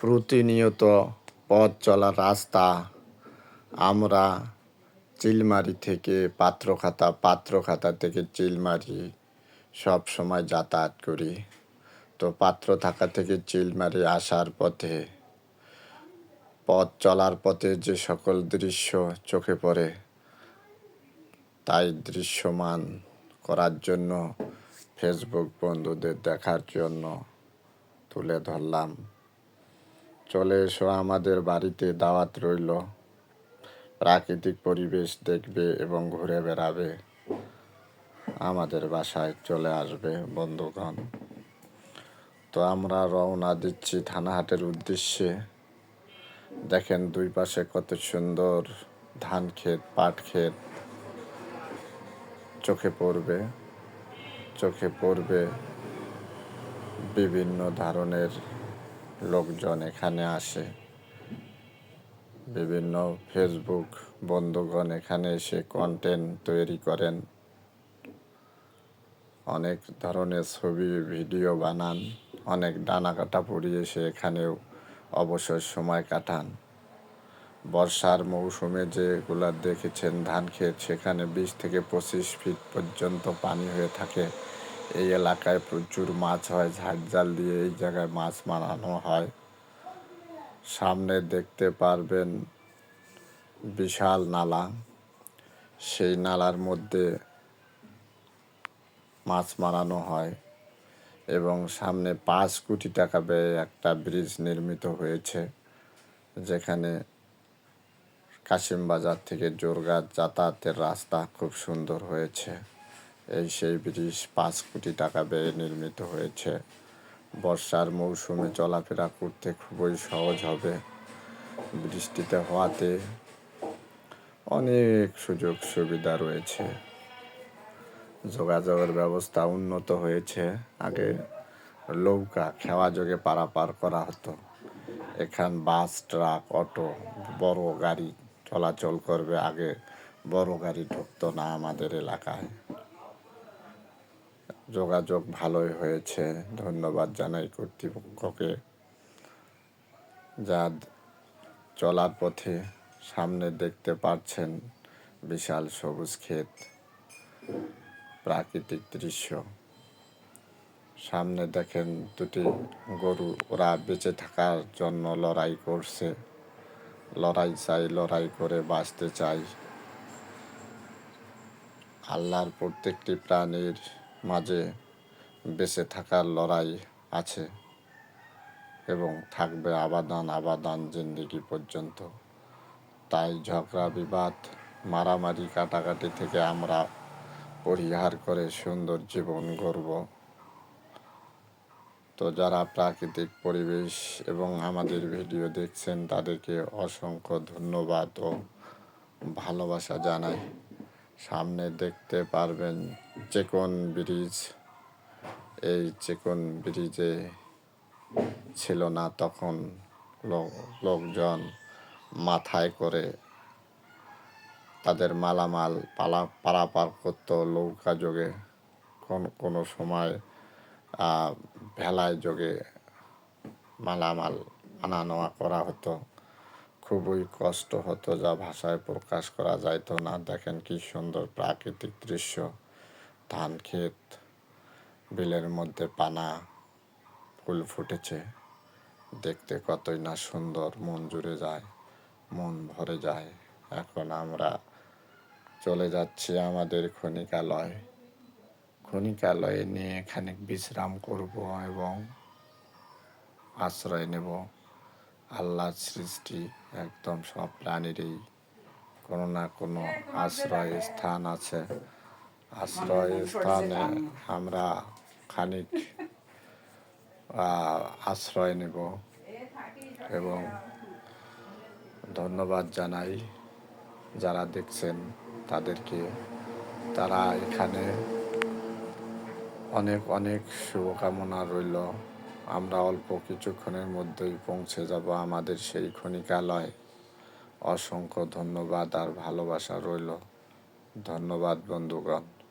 প্রতিনিয়ত পথ চলার রাস্তা, আমরা চিলমারি থেকে পাত্রখাতা পাত্রখাতা থেকে চিলমারি সব সময় যাতায়াত করি। তো পাত্র থাকা থেকে চিলমারি আসার পথে, পথ চলার পথে যে সকল দৃশ্য চোখে পড়ে, তাই দৃশ্যমান করার জন্য ফেসবুক বন্ধুদের দেখার জন্য তুলে ধরলাম। চলে এসো, আমাদের বাড়িতে দাওয়াত রইল। প্রাকৃতিক পরিবেশ দেখবে এবং ঘুরে বেড়াবে। আমাদের বাসায় চলে আসবে বন্ধুগণ। তো আমরা রওনা দিচ্ছি থানাহাটের উদ্দেশ্যে। দেখেন দুই পাশে কত সুন্দর ধান ক্ষেত, পাট ক্ষেত। চোখে পড়বে চোখে পড়বে বিভিন্ন ধরনের লোকজন এখানে আসে। বিভিন্ন ফেসবুক বন্ধুগণ এখানে এসে কন্টেন্ট তৈরি করেন। অনেক ধরনের ছবি ভিডিও বানান। অনেক ডানা কাটা পড়িয়ে এসে এখানেও অবসর সময় কাটান। বর্ষার মৌসুমে যেগুলা দেখেছেন, ধান ক্ষেত, সেখানে বিশ থেকে পঁচিশ ফিট পর্যন্ত পানি হয়ে থাকে। এই এলাকায় প্রচুর মাছ হয় ঝাড় জাল দিয়ে এই জায়গায় মাছ মারানো হয়। সামনে দেখতে পারবেন বিশাল নালা। সেই নালার মধ্যে মাছ মারানো হয় এবং সামনে পাঁচ কোটি টাকা ব্যয়ে একটা ব্রিজ নির্মিত হয়েছে, যেখানে কাশিমবাজার থেকে জোরগাছ যাতায়াতের রাস্তা খুব সুন্দর হয়েছে। এই সেই ব্রিজ পাঁচ কোটি টাকা ব্যয়ে নির্মিত হয়েছে। বর্ষার মৌসুমে চলাফেরা করতে খুবই সহজ হবে। বৃষ্টিতে হওয়াতে অনেক সুযোগ সুবিধা রয়েছে। যোগাযোগের ব্যবস্থা উন্নত হয়েছে। আগে নৌকা খেওয়া যোগে পারাপার করা হতো। এখান বাস, ট্রাক, অটো, বড় গাড়ি চলাচল করবে। আগে বড় গাড়ি ঢুকতো না আমাদের এলাকায়। যোগাযোগ ভালোই হয়েছে। ধন্যবাদ জানাই কর্তৃপক্ষকে। যা চলার পথে সামনে দেখতে পাচ্ছেন বিশাল সবুজ ক্ষেত, প্রাকৃতিক দৃশ্য। সামনে দেখেন দুটি গরু, ওরা বেঁচে থাকার জন্য লড়াই করছে। লড়াই চাই, লড়াই করে বাঁচতে চাই। আল্লাহর প্রত্যেকটি প্রাণীর মাঝে বেঁচে থাকার লড়াই আছে এবং থাকবে আবাদান আবাদান জিন্দিগি পর্যন্ত। তাই ঝগড়া, বিবাদ, মারামারি, কাটাকাটি থেকে আমরা পরিহার করে সুন্দর জীবন গড়ব। তো যারা প্রাকৃতিক পরিবেশ এবং আমাদের ভিডিও দেখছেন, তাদেরকে অসংখ্য ধন্যবাদ ও ভালোবাসা জানাই। সামনে দেখতে পারবেন চেকন ব্রিজ। এই চেকন ব্রিজে ছিল না তখন লোকজন মাথায় করে তাদের মালামাল পালা পারাপার করতো নৌকা যোগে। কোন কোনো সময় ভেলায় যোগে মালামাল আনা নেওয়া করা হতো। খুবই কষ্ট হতো যা ভাষায় প্রকাশ করা যাইতো না। দেখেন কি সুন্দর প্রাকৃতিক দৃশ্য। ধান ক্ষেত, বিলের মধ্যে পানা, ফুল ফুটেছে। দেখতে কতই না সুন্দর, মন জুড়ে যায়, মন ভরে যায়। এখন আমরা চলে যাচ্ছি আমাদের খনিকালয় খনিকালয়ে নিয়ে খানিক বিশ্রাম করব এবং আশ্রয় নেব। আল্লাহর সৃষ্টি একদম সব প্রাণীরই কোনো না কোনো আশ্রয় স্থান আছে। আশ্রয় স্থানে আমরা খানিক আশ্রয় নেব এবং ধন্যবাদ জানাই যারা দেখছেন তাদেরকে। তারা এখানে অনেক অনেক শুভকামনা রইল। আমরা অল্প কিছুক্ষণের মধ্যেই পৌঁছে যাব আমাদের সেই ক্ষণিকালয়। অসংখ্য ধন্যবাদ, আর ভালোবাসা রইল। ধন্যবাদ, বন্ধুগণ।